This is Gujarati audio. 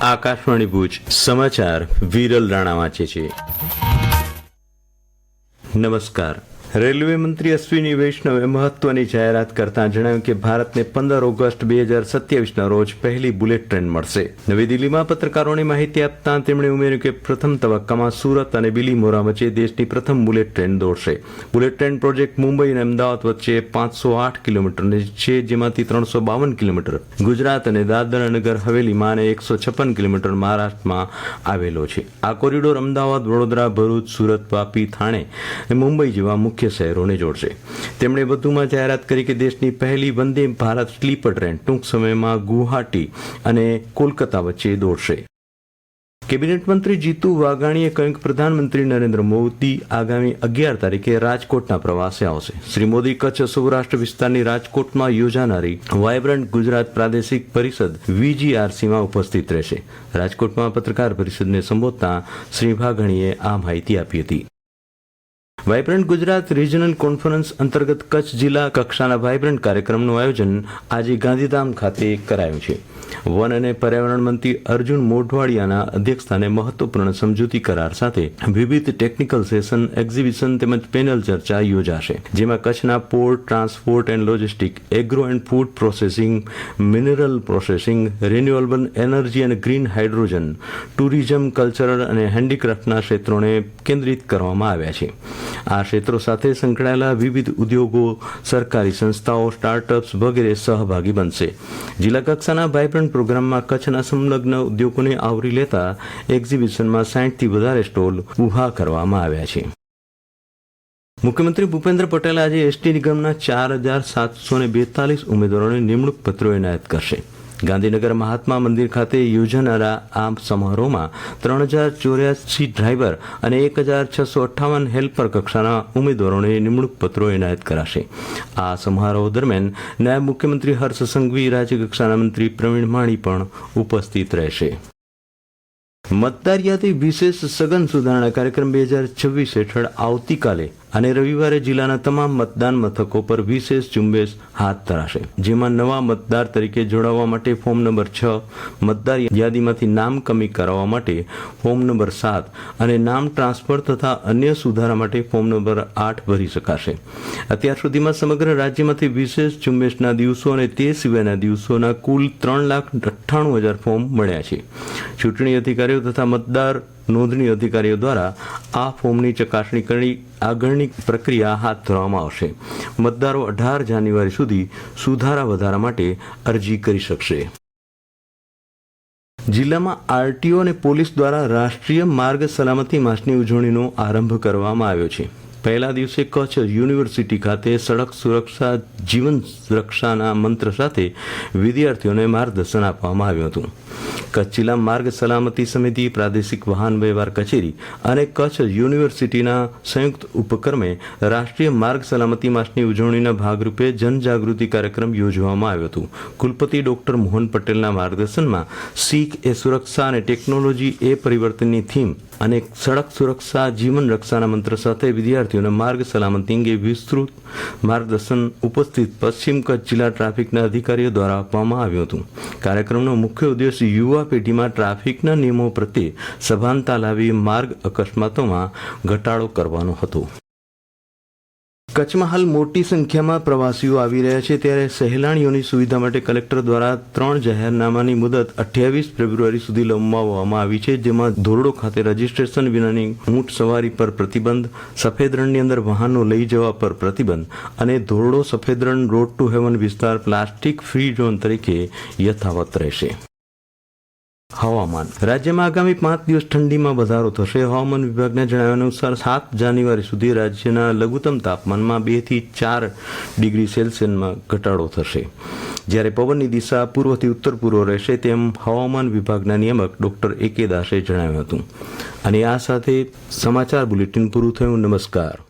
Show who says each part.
Speaker 1: આકાશવાણી ભુજ સમાચાર વિરલ રાણા વાંચે છે. નમસ્કાર. રેલવે મંત્રી અશ્વિની વૈષ્ણવે મહત્વની જાહેરાત કરતા જણાવ્યું કે ભારતને પંદર ઓગસ્ટ બે હજાર સત્યાવીસના રોજ પહેલી બુલેટ ટ્રેન મળશે. નવી દિલ્હીમાં પત્રકારોને માહિતી આપતા તેમણે ઉમેર્યું કે પ્રથમ તબક્કામાં સુરત અને બિલીમોરા વચ્ચે દેશની પ્રથમ બુલેટ ટ્રેન દોડશે. બુલેટ ટ્રેન પ્રોજેક્ટ મુંબઈ અને અમદાવાદ વચ્ચે પાંચસો આઠ કિલોમીટર છે, જેમાંથી ત્રણસો બાવન કિલોમીટર ગુજરાત અને દાદરા નગર હવેલીમાં અને એકસો છપ્પન કિલોમીટર મહારાષ્ટ્રમાં આવેલો છે. આ કોરિડોર અમદાવાદ, વડોદરા, ભરૂચ, સુરત, વાપી, થાણે અને મુંબઈ જેવા મુખ્ય શહેરોને જોડશે. તેમણે વધુમાં જાહેરાત કરી કે દેશની પહેલી વંદે ભારત સ્લીપર ટ્રેન ટૂંક સમયમાં ગુવાહાટી અને કોલકાતા વચ્ચે દોડશે. કેબિનેટ મંત્રી જીતુ વાઘાણીએ કહ્યું કે પ્રધાનમંત્રી નરેન્દ્ર મોદી આગામી અગિયાર તારીખે રાજકોટના પ્રવાસે આવશે. શ્રી મોદી કચ્છ સૌરાષ્ટ્ર વિસ્તારની રાજકોટમાં યોજાનારી વાયબ્રન્ટ ગુજરાત પ્રાદેશિક પરિષદ વીજીઆરસીમાં ઉપસ્થિત રહેશે. રાજકોટમાં પત્રકાર પરિષદને સંબોધતા શ્રી વાઘાણીએ આ માહિતી આપી હતી. વાયબ્રન્ટ ગુજરાત રિજનલ કોન્ફરન્સ અંતર્ગત કચ્છ જિલ્લા કક્ષાના વાઇબ્રન્ટ કાર્યક્રમનું આયોજન આજે ગાંધીધામ ખાતે કરાયું છે. વન અને પર્યાવરણ મંત્રી અર્જુન મોઢવાડિયાના અધ્યક્ષસ્થાને મહત્વપૂર્ણ સમજૂતી કરાર સાથે વિવિધ ટેકનિકલ સેશન એક્ઝિબિશન તેમજ પેનલ ચર્ચા યોજાશે, જેમાં કચ્છના port transport and logistic agro and food processing mineral processing renewable energy અને ગ્રીન હાઇડ્રોજન ટુરિઝમ કલ્ચરલ અને હેન્ડીક્રાફ્ટના ક્ષેત્રોને કેન્દ્રિત કરવામાં આવ્યા છે. આ ક્ષેત્રો સાથે સંકળાયેલા વિવિધ ઉદ્યોગો, સરકારી સંસ્થાઓ સ્ટાર્ટઅપ્સ વગેરે સહભાગી બનશે. જિલ્લા કક્ષાના વાયબ્રન્ટ પ્રોગ્રામમાં કચ્છના સંલગ્ન ઉદ્યોગોને આવરી લેતા એક્ઝિબિશનમાં સાહીઠથી વધારે સ્ટોલ ઊભા કરવામાં આવ્યા છે. મુખ્યમંત્રી ભૂપેન્દ્ર પટેલ આજે એસટી નિગમના ચાર હજાર સાતસો ને બેતાલીસ ઉમેદવારોને નિમણૂક પત્રો એનાયત કરશે. ગાંધીનગર મહાત્મા મંદિર ખાતે યોજાનારા આ સમારોહમાં ત્રણ હજાર ચોર્યાસી ડ્રાઈવર અને એક હજાર છસો અઠ્ઠાવન હેલ્પર કક્ષાના ઉમેદવારોને નિમણૂક પત્રો એનાયત કરાશે. આ સમારોહ દરમિયાન નાયબ મુખ્યમંત્રી હર્ષ સંઘવી રાજ્યકક્ષાના મંત્રી પ્રવીણ માણી પણ ઉપસ્થિત રહેશે. મતદાર યાદી વિશેષ સઘન સુધારણા કાર્યક્રમ બે હજાર છવ્વીસ હેઠળ આવતીકાલે અને રવિવારે જિલ્લાના તમામ મતદાન મથકો પર વિશેષ ઝુંબેશ હાથ ધરાશે. જેમાં નવા મતદાર તરીકે જોડાવા માટે ફોર્મ નંબર છ, મતદાર યાદીમાંથી નામ કમી કરાવવા માટે ફોર્મ નંબર સાત અને નામ ટ્રાન્સફર તથા અન્ય સુધારા માટે ફોર્મ નંબર આઠ ભરી શકાશે. અત્યાર સુધીમાં સમગ્ર રાજ્યમાંથી વિશેષ ઝુંબેશના દિવસો અને તે સિવાયના દિવસોના કુલ ત્રણ લાખ અઠ્ઠાણું હજાર ફોર્મ મળ્યા છે. ચૂંટણી અધિકારીઓ તથા મતદાર નોંધણી અધિકારીઓ દ્વારા આ ફોર્મની ચકાસણી કરી આગળની પ્રક્રિયા હાથ ધરવામાં આવશે. મતદારો અઢાર જાન્યુઆરી સુધી સુધારા વધારા માટે અરજી કરી શકશે. જિલ્લામાં આરટીઓ અને પોલીસ દ્વારા રાષ્ટ્રીય માર્ગ સલામતી માસની ઉજવણીનો આરંભ કરવામાં આવ્યો છે. પહેલા દિવસે કચ્છ યુનિવર્સિટી ખાતે સડક સુરક્ષા, જીવન રક્ષાના મંત્ર સાથે વિદ્યાર્થીઓને માર્ગદર્શન આપવામાં આવ્યું હતું. કચ્છ જિલ્લા માર્ગ સલામતી સમિતિ, પ્રાદેશિક વાહન વ્યવહાર કચેરી અને કચ્છ યુનિવર્સિટીના સંયુક્ત ઉપક્રમે રાષ્ટ્રીય માર્ગ સલામતી માસની ઉજવણીના ભાગરૂપે જનજાગૃતિ કાર્યક્રમ યોજવામાં આવ્યો હતો. કુલપતિ ડોક્ટર મોહન પટેલના માર્ગદર્શનમાં શીખ એ સુરક્ષા અને ટેકનોલોજી એ પરિવર્તનની થીમ અને સડક સુરક્ષા, જીવન રક્ષાના મંત્ર સાથે વિદ્યાર્થીઓને માર્ગ સલામતી અંગે વિસ્તૃત માર્ગદર્શન ઉપસ્થિત પશ્ચિમ કચ્છ જિલ્લા ટ્રાફિકના અધિકારીઓ દ્વારા આપવામાં આવ્યું હતું. કાર્યક્રમનો મુખ્ય ઉદ્દેશ યુવા પેઢીમાં ટ્રાફિકના નિયમો પ્રત્યે સભાનતા લાવી માર્ગ અકસ્માતોમાં ઘટાડો કરવાનો હતો. કચ્છમાં હાલ મોટી સંખ્યામાં પ્રવાસીઓ આવી રહ્યા છે. ત્યારે સહેલાણીઓની સુવિધા માટે કલેક્ટર દ્વારા ત્રણ જાહેરનામાની મુદત અઠ્યાવીસ ફેબ્રુઆરી સુધી લંબાવવામાં આવી છે, જેમાં ધોરડો ખાતે રજીસ્ટ્રેશન વિનાની ઊંટ સવારી પર પ્રતિબંધ, સફેદ રણની અંદર વાહનો લઈ જવા પર પ્રતિબંધ અને ધોરડો સફેદ રણ રોડ ટુ હેવન વિસ્તાર, પ્લાસ્ટિક ફ્રી ઝોન તરીકે યથાવત રહેશે. હવામાન. રાજ્યમાં આગામી પાંચ દિવસ ઠંડીમાં વધારો થશે. હવામાન વિભાગના જણાવ્યા અનુસાર સાત જાન્યુઆરી સુધી રાજ્યના લઘુત્તમ તાપમાનમાં બેથી ચાર ડિગ્રી સેલ્સિયસમાં ઘટાડો થશે. જ્યારે પવનની દિશા પૂર્વથી ઉત્તર પૂર્વ રહેશે તેમ હવામાન વિભાગના નિયામક ડોક્ટર એ કે દાસે જણાવ્યું હતું. અને આ સાથે સમાચાર બુલેટિન પૂરું થયું. નમસ્કાર.